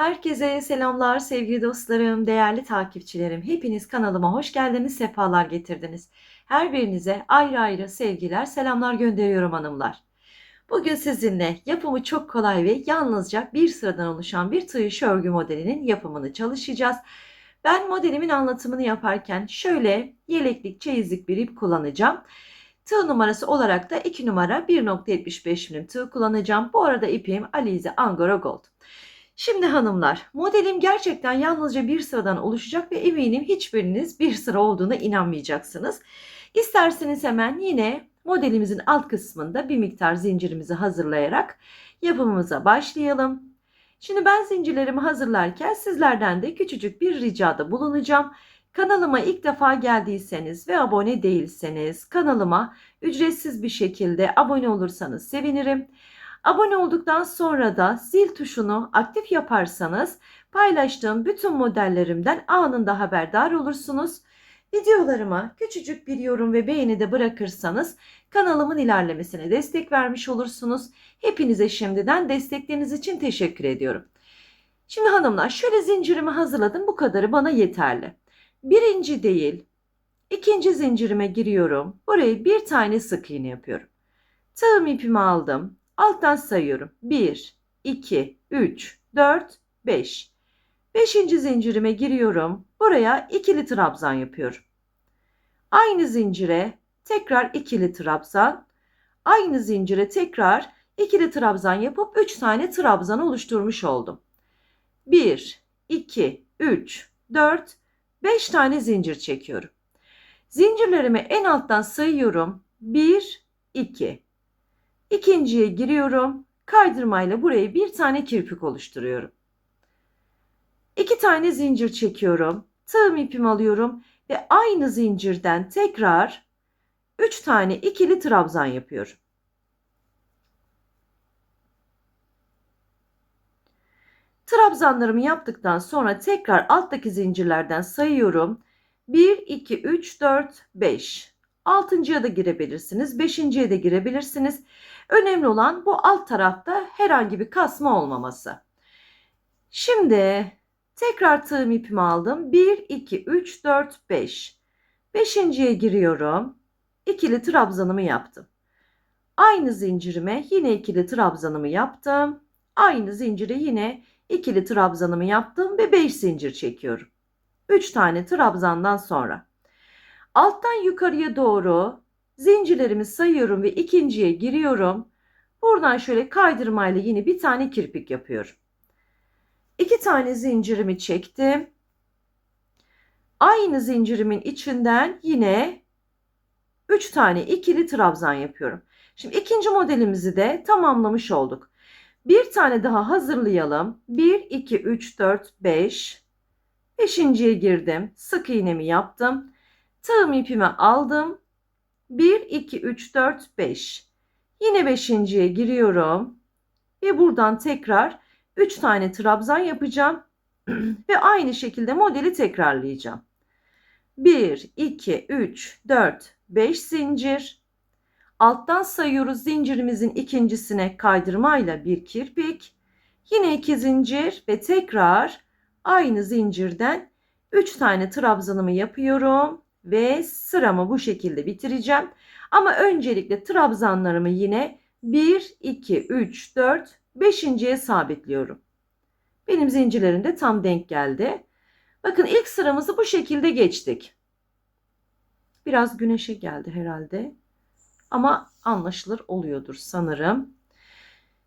Herkese selamlar sevgili dostlarım, değerli takipçilerim. Hepiniz kanalıma hoş geldiniz, sefalar getirdiniz. Her birinize ayrı ayrı sevgiler, selamlar gönderiyorum hanımlar. Bugün sizinle yapımı çok kolay ve yalnızca bir sıradan oluşan bir tığ iş örgü modelinin yapımını çalışacağız. Ben modelimin anlatımını yaparken şöyle yeleklik, çeyizlik bir ip kullanacağım. Tığ numarası olarak da 2 numara 1.75 milim tığ kullanacağım. Bu arada ipim Alize Angora Gold. Şimdi hanımlar, modelim gerçekten yalnızca bir sıradan oluşacak ve eminim hiçbiriniz bir sıra olduğuna inanmayacaksınız. İsterseniz hemen yine modelimizin alt kısmında bir miktar zincirimizi hazırlayarak yapımımıza başlayalım. Şimdi ben zincirlerimi hazırlarken sizlerden de küçücük bir ricada bulunacağım. Kanalıma ilk defa geldiyseniz ve abone değilseniz kanalıma ücretsiz bir şekilde abone olursanız sevinirim. Abone olduktan sonra da zil tuşunu aktif yaparsanız paylaştığım bütün modellerimden anında haberdar olursunuz. Videolarıma küçücük bir yorum ve beğeni de bırakırsanız kanalımın ilerlemesine destek vermiş olursunuz. Hepinize şimdiden destekleriniz için teşekkür ediyorum. Şimdi hanımlar şöyle zincirimi hazırladım. Bu kadarı bana yeterli. Birinci değil, ikinci zincirime giriyorum. Buraya bir tane sık iğne yapıyorum. Tığım ipimi aldım. Alttan sayıyorum. 1, 2, 3, 4, 5. Beşinci zincirime giriyorum. Buraya ikili trabzan yapıyorum. Aynı zincire tekrar ikili trabzan. Aynı zincire tekrar ikili trabzan yapıp 3 tane trabzan oluşturmuş oldum. 1, 2, 3, 4, 5 tane zincir çekiyorum. Zincirlerimi en alttan sayıyorum. 1, 2. İkinciye giriyorum. Kaydırmayla buraya bir tane kirpik oluşturuyorum. İki tane zincir çekiyorum. Tığım ipimi alıyorum ve aynı zincirden tekrar 3 tane ikili trabzan yapıyorum. Trabzanlarımı yaptıktan sonra tekrar alttaki zincirlerden sayıyorum. 1, 2, 3, 4, 5. Altıncıya da girebilirsiniz. Beşinciye de girebilirsiniz. Önemli olan bu alt tarafta herhangi bir kasma olmaması. Şimdi tekrar tığım ipimi aldım. 1, 2, 3, 4, 5. Beşinciye giriyorum. İkili trabzanımı yaptım. Aynı zincirime yine ikili trabzanımı yaptım. Aynı zincire yine ikili trabzanımı yaptım ve 5 zincir çekiyorum. 3 tane trabzandan sonra. Alttan yukarıya doğru zincirlerimi sayıyorum ve ikinciye giriyorum. Buradan şöyle kaydırmayla yine bir tane kirpik yapıyorum. İki tane zincirimi çektim. Aynı zincirimin içinden yine 3 tane ikili trabzan yapıyorum. Şimdi ikinci modelimizi de tamamlamış olduk. Bir tane daha hazırlayalım. 1, 2, 3, 4, 5. Beşinciye girdim. Sık iğnemi yaptım. Tığım ipimi aldım. 1, 2, 3, 4, 5. Yine beşinciye giriyorum. Ve buradan tekrar 3 tane trabzan yapacağım. Ve aynı şekilde modeli tekrarlayacağım. 1, 2, 3, 4, 5 zincir. Alttan sayıyoruz zincirimizin ikincisine kaydırmayla bir kirpik. Yine iki zincir ve tekrar aynı zincirden 3 tane trabzanımı yapıyorum ve sıramı bu şekilde bitireceğim. Ama öncelikle trabzanlarımı yine 1, 2, 3, 4, 5.ye sabitliyorum. Benim zincirlerim de tam denk geldi. Bakın ilk sıramızı bu şekilde geçtik. Biraz güneşe geldi herhalde. Ama anlaşılır oluyordur sanırım.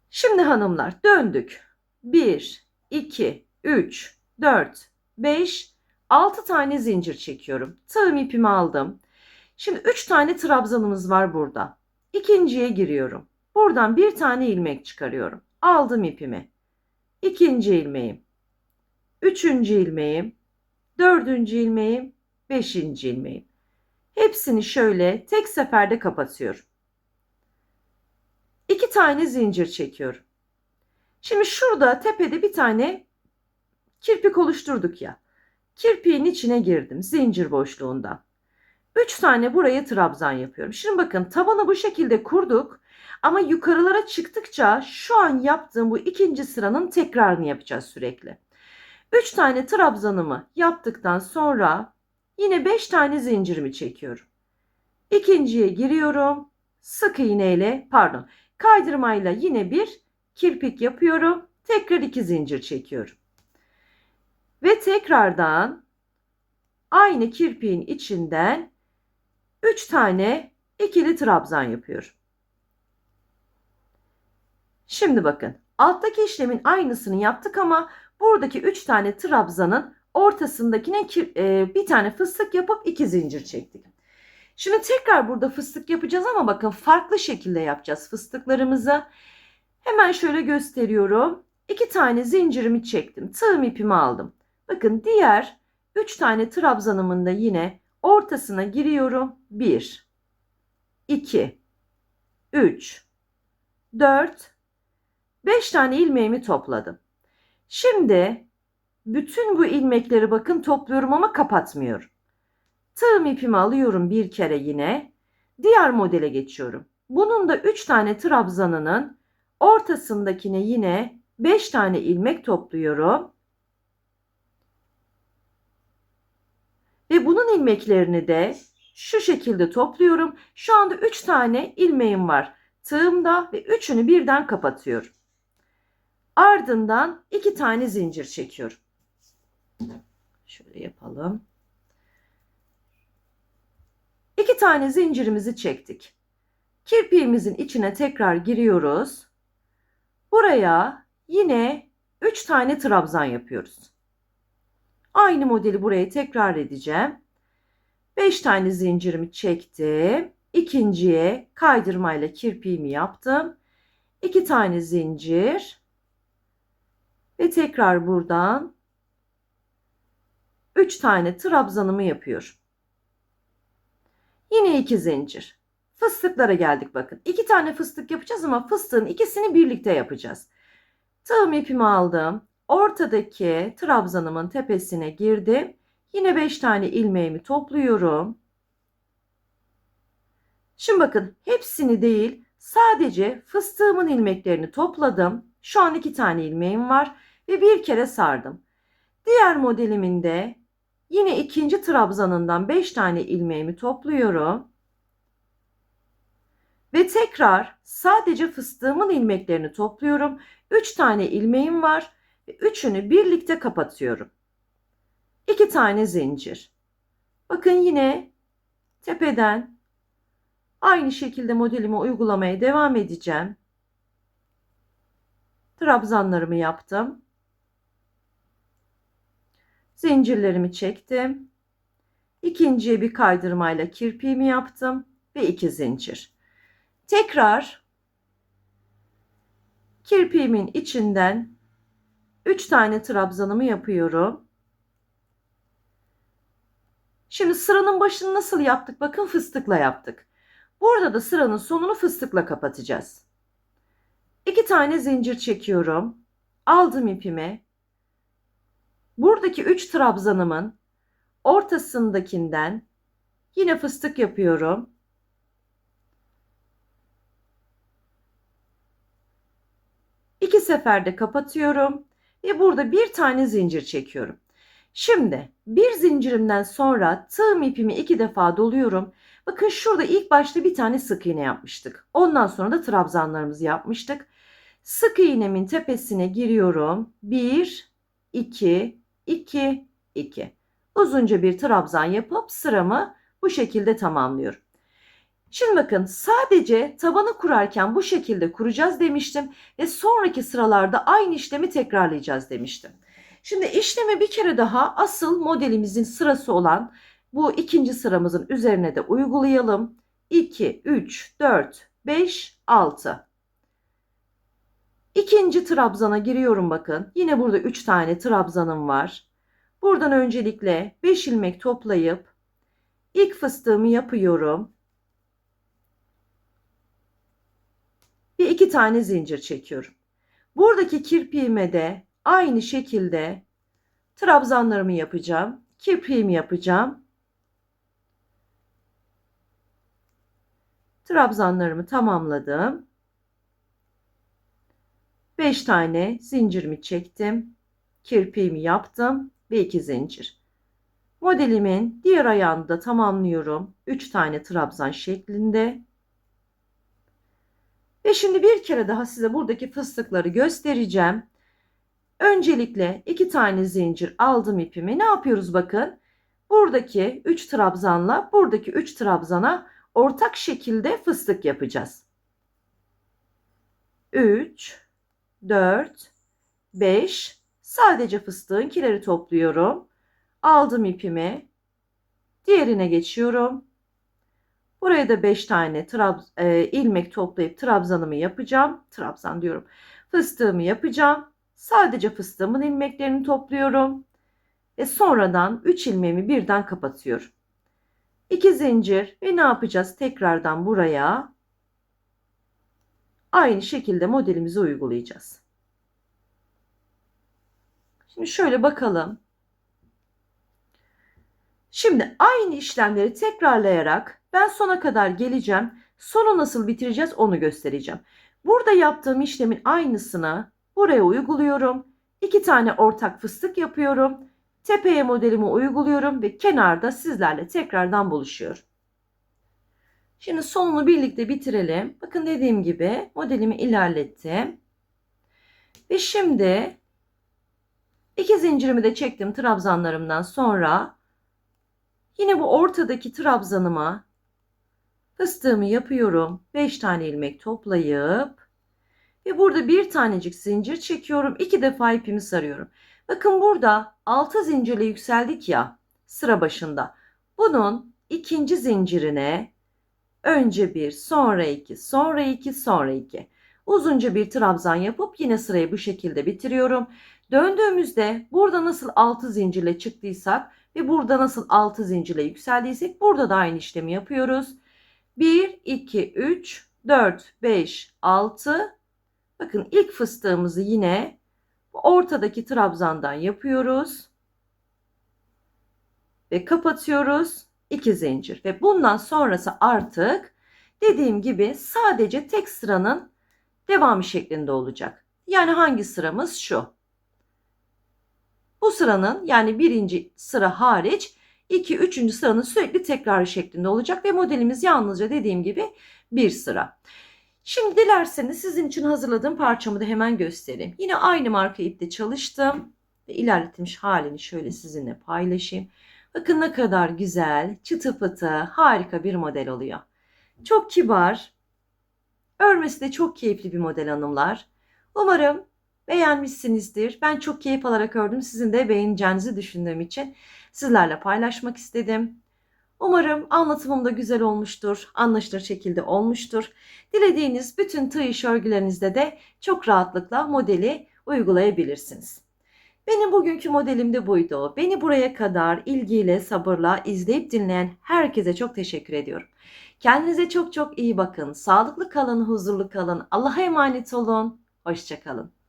Şimdi hanımlar döndük. 1, 2, 3, 4, 5, 6 tane zincir çekiyorum. Tığım ipimi aldım. Şimdi 3 tane trabzanımız var burada. İkinciye giriyorum. Buradan bir tane ilmek çıkarıyorum. Aldım ipimi. İkinci ilmeğim. Üçüncü ilmeğim. Dördüncü ilmeğim. Beşinci ilmeğim. Hepsini şöyle tek seferde kapatıyorum. İki tane zincir çekiyorum. Şimdi şurada tepede bir tane kirpik oluşturduk ya. Kirpiğin içine girdim zincir boşluğundan. 3 tane buraya trabzan yapıyorum. Şimdi bakın tabanı bu şekilde kurduk. Ama yukarılara çıktıkça şu an yaptığım bu ikinci sıranın tekrarını yapacağız sürekli. 3 tane trabzanımı yaptıktan sonra yine 5 tane zincirimi çekiyorum. İkinciye giriyorum. Sık iğneyle pardon kaydırmayla yine bir kirpik yapıyorum. Tekrar iki zincir çekiyorum. Ve tekrardan aynı kirpiğin içinden 3 tane ikili trabzan yapıyorum. Şimdi bakın alttaki işlemin aynısını yaptık ama buradaki 3 tane trabzanın ortasındakine e, bir tane fıstık yapıp iki zincir çektik. Şimdi tekrar burada fıstık yapacağız ama bakın farklı şekilde yapacağız fıstıklarımızı. Hemen şöyle gösteriyorum. İki tane zincirimi çektim. Tığım ipimi aldım. Bakın diğer üç tane trabzanımın da yine ortasına giriyorum. Bir, iki, üç, dört, beş tane ilmeğimi topladım. Şimdi bütün bu ilmekleri bakın topluyorum ama kapatmıyorum. Tığım ipimi alıyorum bir kere yine. Diğer modele geçiyorum. Bunun da 3 tane trabzanının ortasındakine yine 5 tane ilmek topluyorum. Ve bunun ilmeklerini de şu şekilde topluyorum. Şu anda 3 tane ilmeğim var tığımda ve üçünü birden kapatıyorum. Ardından 2 tane zincir çekiyorum. Şöyle yapalım. İki tane zincirimizi çektik. Kirpiğimizin içine tekrar giriyoruz. Buraya yine 3 tane trabzan yapıyoruz. Aynı modeli buraya tekrar edeceğim. 5 tane zincirimi çektim. İkinciye kaydırmayla kirpiğimi yaptım. 2 tane zincir. Ve tekrar buradan 3 tane trabzanımı yapıyorum. Yine iki zincir. Fıstıklara geldik bakın. İki tane fıstık yapacağız ama fıstığın ikisini birlikte yapacağız. Tığım ipimi aldım. Ortadaki trabzanımın tepesine girdim. Yine 5 tane ilmeğimi topluyorum. Şimdi bakın hepsini değil sadece fıstığımın ilmeklerini topladım. Şu an iki tane ilmeğim var ve bir kere sardım. Diğer modelimin de Yine ikinci trabzanından 5 tane ilmeğimi topluyorum. Ve tekrar sadece fıstığımın ilmeklerini topluyorum. 3 tane ilmeğim var ve üçünü birlikte kapatıyorum. 2 tane zincir. Bakın yine tepeden aynı şekilde modelimi uygulamaya devam edeceğim. Trabzanlarımı yaptım. Zincirlerimi çektim. İkinciye bir kaydırmayla kirpiğimi yaptım ve iki zincir. Tekrar kirpiğimin içinden 3 tane trabzanımı yapıyorum. Şimdi sıranın başını nasıl yaptık? Bakın fıstıkla yaptık. Burada da sıranın sonunu fıstıkla kapatacağız. 2 tane zincir çekiyorum. Aldım ipimi. Buradaki 3 trabzanımın ortasındakinden yine fıstık yapıyorum. İki seferde kapatıyorum ve burada bir tane zincir çekiyorum. Şimdi bir zincirimden sonra tığım ipimi iki defa doluyorum. Bakın şurada ilk başta bir tane sık iğne yapmıştık. Ondan sonra da trabzanlarımızı yapmıştık. Sık iğnemin tepesine giriyorum. 1, 2, 2, 2. Uzunca bir trabzan yapıp sıramı bu şekilde tamamlıyorum. Şimdi bakın sadece tabanı kurarken bu şekilde kuracağız demiştim ve sonraki sıralarda aynı işlemi tekrarlayacağız demiştim. Şimdi işlemi bir kere daha asıl modelimizin sırası olan bu ikinci sıramızın üzerine de uygulayalım. 2, 3, 4, 5, 6. İkinci trabzana giriyorum bakın. Yine burada 3 tane trabzanım var. Buradan öncelikle 5 ilmek toplayıp ilk fıstığımı yapıyorum. Bir iki tane zincir çekiyorum. Buradaki kirpiğime de aynı şekilde trabzanlarımı yapacağım. Kirpiğimi yapacağım. Trabzanlarımı tamamladım. 5 tane zincirimi çektim. Kirpiğimi yaptım ve 2 zincir. Modelimin diğer ayağını da tamamlıyorum. 3 tane trabzan şeklinde. Ve şimdi bir kere daha size buradaki fıstıkları göstereceğim. Öncelikle 2 tane zincir aldım ipimi. Ne yapıyoruz bakın? Buradaki 3 trabzanla buradaki 3 trabzana ortak şekilde fıstık yapacağız. 3 4 5 sadece fıstığın kileri topluyorum. Aldım ipimi. Diğerine geçiyorum. Buraya da 5 tane trab e, ilmek toplayıp trabzanımı yapacağım. Trabzan diyorum. Fıstığımı yapacağım. Sadece fıstığımın ilmeklerini topluyorum. Ve sonradan 3 ilmeğimi birden kapatıyorum. 2 zincir ve ne yapacağız? Tekrardan buraya aynı şekilde modelimizi uygulayacağız. Şimdi şöyle bakalım. Şimdi aynı işlemleri tekrarlayarak ben sona kadar geleceğim. Sonu nasıl bitireceğiz onu göstereceğim. Burada yaptığım işlemin aynısını buraya uyguluyorum. İki tane ortak fıstık yapıyorum. Tepeye modelimi uyguluyorum ve kenarda sizlerle tekrardan buluşuyorum. Şimdi sonunu birlikte bitirelim. Bakın dediğim gibi modelimi ilerlettim. Ve şimdi iki zincirimi de çektim trabzanlarımdan sonra yine bu ortadaki trabzanıma fıstığımı yapıyorum. 5 tane ilmek toplayıp ve burada bir tanecik zincir çekiyorum. iki defa ipimi sarıyorum. Bakın burada 6 zincirle yükseldik ya sıra başında. Bunun ikinci zincirine önce bir, sonra iki, sonra iki, sonra iki. Uzunca bir trabzan yapıp yine sırayı bu şekilde bitiriyorum. Döndüğümüzde burada nasıl 6 zincirle çıktıysak ve burada nasıl 6 zincirle yükseldiysek burada da aynı işlemi yapıyoruz. 1, 2, 3, 4, 5, 6. Bakın ilk fıstığımızı yine ortadaki trabzandan yapıyoruz. Ve kapatıyoruz. 2 zincir. Ve bundan sonrası artık dediğim gibi sadece tek sıranın devamı şeklinde olacak. Yani hangi sıramız şu? Bu sıranın yani birinci sıra hariç 2, 3. sıranın sürekli tekrarı şeklinde olacak ve modelimiz yalnızca dediğim gibi bir sıra. Şimdi dilerseniz sizin için hazırladığım parçamı da hemen göstereyim. Yine aynı marka ipte çalıştım ve ilerletilmiş halini şöyle sizinle paylaşayım. Bakın ne kadar güzel, çıtı pıtı, harika bir model oluyor. Çok kibar, örmesi de çok keyifli bir model hanımlar. Umarım beğenmişsinizdir. Ben çok keyif alarak ördüm. Sizin de beğeneceğinizi düşündüğüm için sizlerle paylaşmak istedim. Umarım anlatımım da güzel olmuştur, anlaşılır şekilde olmuştur. Dilediğiniz bütün tığ iş örgülerinizde de çok rahatlıkla modeli uygulayabilirsiniz. Benim bugünkü modelim de buydu. Beni buraya kadar ilgiyle, sabırla izleyip dinleyen herkese çok teşekkür ediyorum. Kendinize çok çok iyi bakın. Sağlıklı kalın, huzurlu kalın. Allah'a emanet olun. Hoşçakalın.